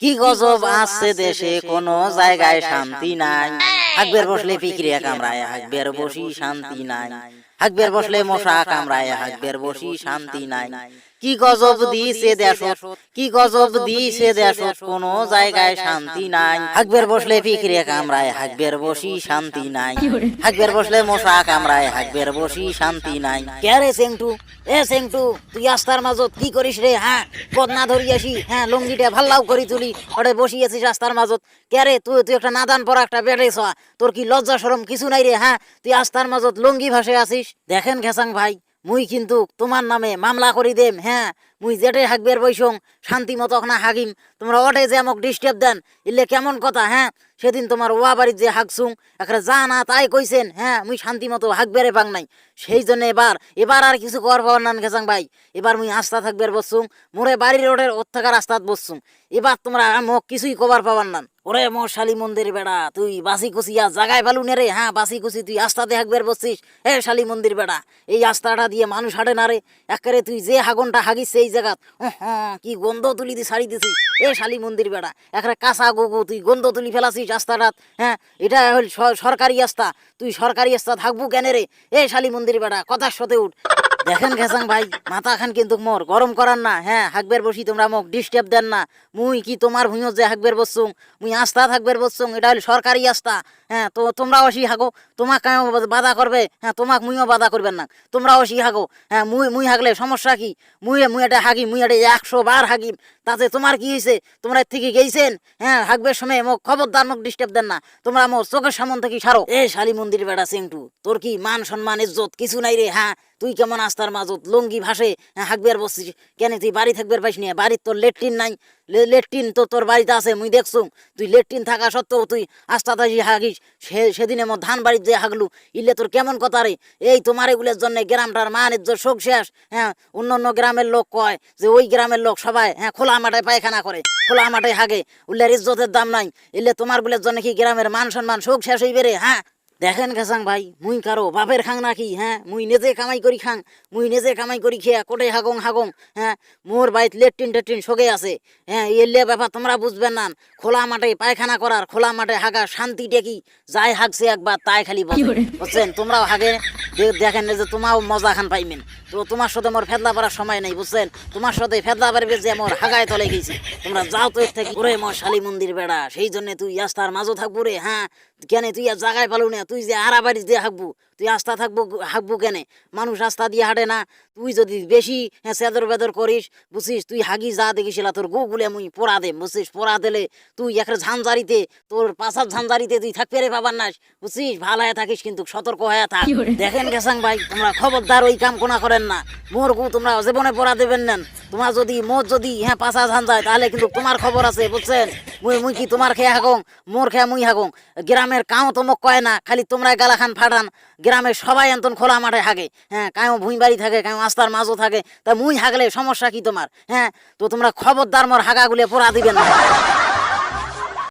কি গজব আছে দেশে কোনো জায়গায় শান্তি নাই। আকবের বসলে পিকরিয়া কামড়ায় হাকবের বসি শান্তি নাই। হাকবের বসলে মশা কামড়ায় হাকবের বসি শান্তি নাই। কি গজব দিছে দেশ কি গজব দিছে দেশ কোনো জায়গায় শান্তি নাই। হাকবের বসলে পিকরিয়া কামড়ায় হাকবের বসি শান্তি নাই। হাকবের বসলে মশা কামড়ায় হাকবের বসি শান্তি নাই। কে রে সেংটু? এ সেংটু তুই আস্তার মাজত কি করিস রে? হ্যাঁ বদনা ধরি আসি। হ্যাঁ লুঙ্গিটা ভাল্লাও করি তুলি। ওটা বসিয়েছিস রাস্তার মাজত। কে রে তুই তুই একটা নাদান পরা একটা বেড়ে তোর কি লজ্জা সরম কিছু নাই রে? হ্যাঁ তুই আস্তার মাজত লুঙ্গি ভাসে আসিস দেখেন ঘেসাং ভাই মুই কিন্তু তোমার নামে মামলা করি দেম হ্যাঁ? মুই যেটে হাকবের বৈসং শান্তি মতো না হাগিম। তোমরা ওটে যে আমাকে ডিস্টার্ব দেন, ইলে কেমন কথা হ্যাঁ? সেদিন তোমার ওয়া বাড়ির যে হাকসুং একটা যা না তাই কইছেন হ্যাঁ? মুই শান্তি মতো হাকবেরে পাং নাই। সেই জন্য এবার এবার আর কিছু কর পাবার নান গেছাং ভাই। এবার মুই আস্থা থাকবের বসছুং মোরে বাড়ির রোডের ওর থাকার আস্তাত বসছুং এবার তোমরা মোক কিছুই কবার পাবার নান ওরে মোর শালি মন্দির বেড়া, তুই বাসি কুচিয়া জাগায় পালু নে রে হ্যাঁ? বাসি কুচি তুই আস্তাতে হাকবের বসছিস। হে শালি মন্দির বেড়া, এই আস্তাটা দিয়ে মানুষ হাঁটে না রে। একেবারে তুই যে হাগনটা হাগিস, সেই জায়গাত জায়গা। কি গন্ধ তুলি দি শাড়ি দিছি এ শালি মন্দির বেড়া। একটা কাঁচা গুগু, তুই গন্ধ তুলি ফেলাছিস রাস্তাটাত হ্যাঁ এটা হল সরকারি রাস্তা। তুই সরকারি রাস্তা থাকব কেন রে? এ শালি মন্দির বেড়া, কথার সাথে উঠ। দেখেন ঘেসাং ভাই, মাথা খান কিন্তু মোর, গরম করার না। হ্যাঁ হাকবের বসি, তোমরা মোক ডিস্টার্ব দেন না। মুই কি তোমার ভুঁইও যে হাকবের বসছুং? মুই আস্থা থাকবের বসছুং, এটা হল সরকারি আস্থা। হ্যাঁ তো তোমরা অসি হাগো। তোমাক বাধা করবে। হ্যাঁ তোমাক মুইও বাধা করবেন না। তোমরা অসি হাগো। হ্যাঁ মুই মুই হাগলে সমস্যা কি? মুই মুই এটা হাগি মুই এটা একশো বার হাগিম। তাতে তোমার কি হয়েছে তোমরা এর থেকে গেইছেন? হ্যাঁ হাগবের সময় মোক খবরদার মোক ডিস্টার্ব দেন না। তোমরা মোর চোখের সামন থেকে সারো। এ শালি মন্দির বেড়া সিংটু, তোর কি মান সম্মান ইজ্জত কিছু নাই রে? হ্যাঁ তুই কেমন আস্তার মাজত? লঙ্গি ভাসে হ্যাঁ হাকবের বসছিস। কেন তুই বাড়ি থাকবে পাইস নি? বাড়ির তোর লেট্রিন নাই। লেট্রিন তো তোর বাড়িতে আছে, মুই দেখছু তুই লেট্রিন থাকা সত্ত্বেও তুই আস্তা তাজি হাগিস সে, সেদিনে মো ধান বাড়ির যে হাগলু ইলে তোর কেমন কথা রে? এই তোমার এগুলোর জন্য গ্রামটার মান ইজ্জত শোক শেষ হ্যাঁ অন্য অন্য গ্রামের লোক কয় যে ওই গ্রামের লোক সবাই হ্যাঁ খোলা মাঠে পায়খানা করে, খোলা মাঠে হাগে উল্লের ইজ্জতের দাম নাই। ইলে তোমারগুলোর জন্য কি গ্রামের মান সম্মান শোক শেষ হইবে রে? হ্যাঁ দেখেন খেসাং ভাই মুই কারও বাপের খাং নাকি হ্যাঁ? মুই নিজে কামাই করি খাং মুই নিজে কামাই করি খেয়া কোটে হাগং হাগং হ্যাঁ? মোর বাড়িত লেট্রিন টেট্রিন সগে আছে হ্যাঁ? এলে ব্যাপার তোমরা বুঝবেন না। খোলা মাঠে পায়খানা করার খোলা মাঠে হাগা শান্তি ডেকি যাই হাগছে একবার তাই খালি বুঝছেন? তোমরাও হাগে দেখেন যে তোমাও মজা খান পাইবেন তো তোমার সাথে মোর ফেদলা পারার সময় নেই বুঝছেন? তোমার সাথে ফেদলা পারবে যে মোর হাগায় তলে গেছি। তোমরা যাও তো এর থেকে। ওরে মোর শালি মন্দির বেড়া সেই জন্য তুই আস্তার মাঝও থাকব রে হ্যাঁ? কেন তুই আর জাগায় পালু না তুই যে আড়া বাড়ি দিয়ে হাঁকবো তুই আস্থা থাকব হাঁকবো কেনে? মানুষ আস্থা দিয়ে হাঁটে না। তুই যদি বেশি হ্যাঁ সেদর বেদর করিস বুঝছিস? তুই হাগি যা দেখিছিলা তোর গু গুলে মুই পোড়া দে বুঝছিস? পোড়া দিলে তুই একটা ঝানঝারিতে তোর পাশার ঝানঝারিতে তুই থাকবে রে পাবার নাস বুঝছিস? ভালো হয়ে থাকিস কিন্তু সতর্ক হয়ে থাক। দেখেন গেছাং ভাই তোমরা খবরদার ওই কাম কোনা করেন না। মোর গু তোমরা জীবনে পড়া দেবেন না তোমার যদি মোর যদি হ্যাঁ পাশা ঝান যায় তাহলে কিন্তু তোমার খবর আছে বুঝছেন? মুই মুই কি তোমার খেয়ে হাগং? মোর খেয়ে মুই হাগং? গ্রামের কাও তো মোক কয় না, খালি তোমরা গালা খান ফাটান। গ্রামের সবাই এন্তন খোলা মাঠে হাগে। হ্যাঁ কায়ও ভুঁই বাড়ি থাকে কায়ও আস্তার মাঝও থাকে। তা মুই হাগলে সমস্যা কি তোমার? হ্যাঁ তো তোমরা খবরদার মোর হাগাগুলে পড়া দিবেন না।